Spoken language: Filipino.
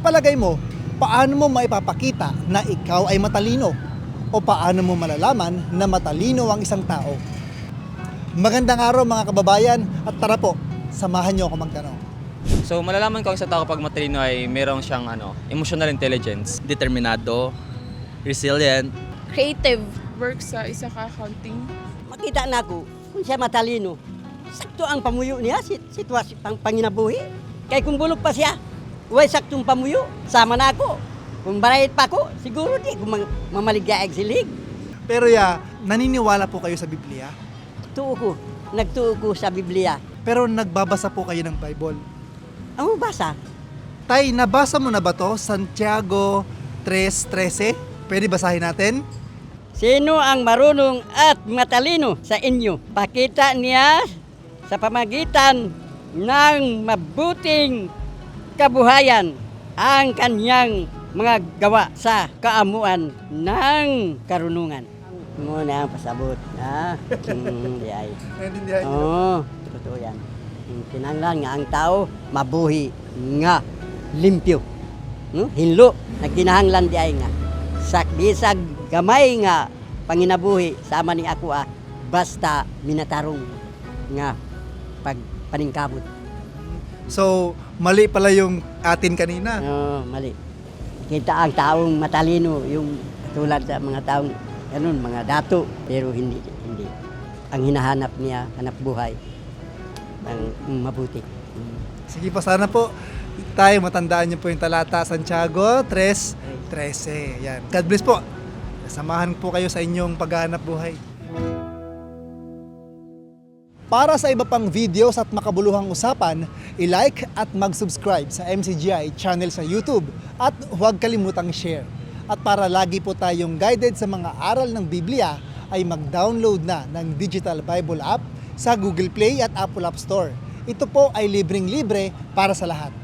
palagay mo, paano mo maipapakita na ikaw ay matalino? O paano mo malalaman na matalino ang isang tao? Magandang araw mga kababayan at tara po, samahan niyo ako magtanong. So malalaman ko ang isang tao pag matalino ay meron siyang ano, emotional intelligence. determinado, resilient, creative work sa isa ka accounting. makita na ako kung siya matalino. Sakto ang pamuyo niya, sit sitwasyon pang panginabuhi. Kay kung bulog pa siya, way saktong pamuyo, sama na ako. Kung barayit pa ako, siguro di mang- mamaligya silig. Pero ya, naniniwala po kayo sa Biblia? Tuo ko, nagtuo ko sa Biblia. Pero nagbabasa po kayo ng Bible. Ang basa, Tay, nabasa mo na ba to? Santiago 3.13? Pwede basahin natin? Sino ang marunong at matalino sa inyo? Pakita niya sa pamagitan ng mabuting kabuhayan ang kanyang mga gawa sa kaamuan ng karunungan. Muna ang pasabot. Ha? Hmm, di ay. Naintindihan Oo, totoo yan. Hmm, Kinanglan nga ang tao mabuhi nga limpyo. No? Hinlo na kinahanglan di ay nga. Sak bisag gamay nga panginabuhi sama ni ako ah basta minatarong nga pag paningkamot. So, mali pala yung atin kanina. Oo, mali. Kita ang taong matalino yung tulad sa mga taong ganun, mga dato pero hindi hindi. Ang hinahanap niya hanap buhay ng mm, mabuti. Sige po, sana po tayo matandaan niyo po yung talata Santiago 3.13. Yan. God bless po. Samahan po kayo sa inyong paghahanap buhay. Para sa iba pang videos at makabuluhang usapan, i-like at mag-subscribe sa MCGI channel sa YouTube at huwag kalimutang share. At para lagi po tayong guided sa mga aral ng Biblia, ay mag-download na ng Digital Bible app sa Google Play at Apple App Store. Ito po ay libreng-libre para sa lahat.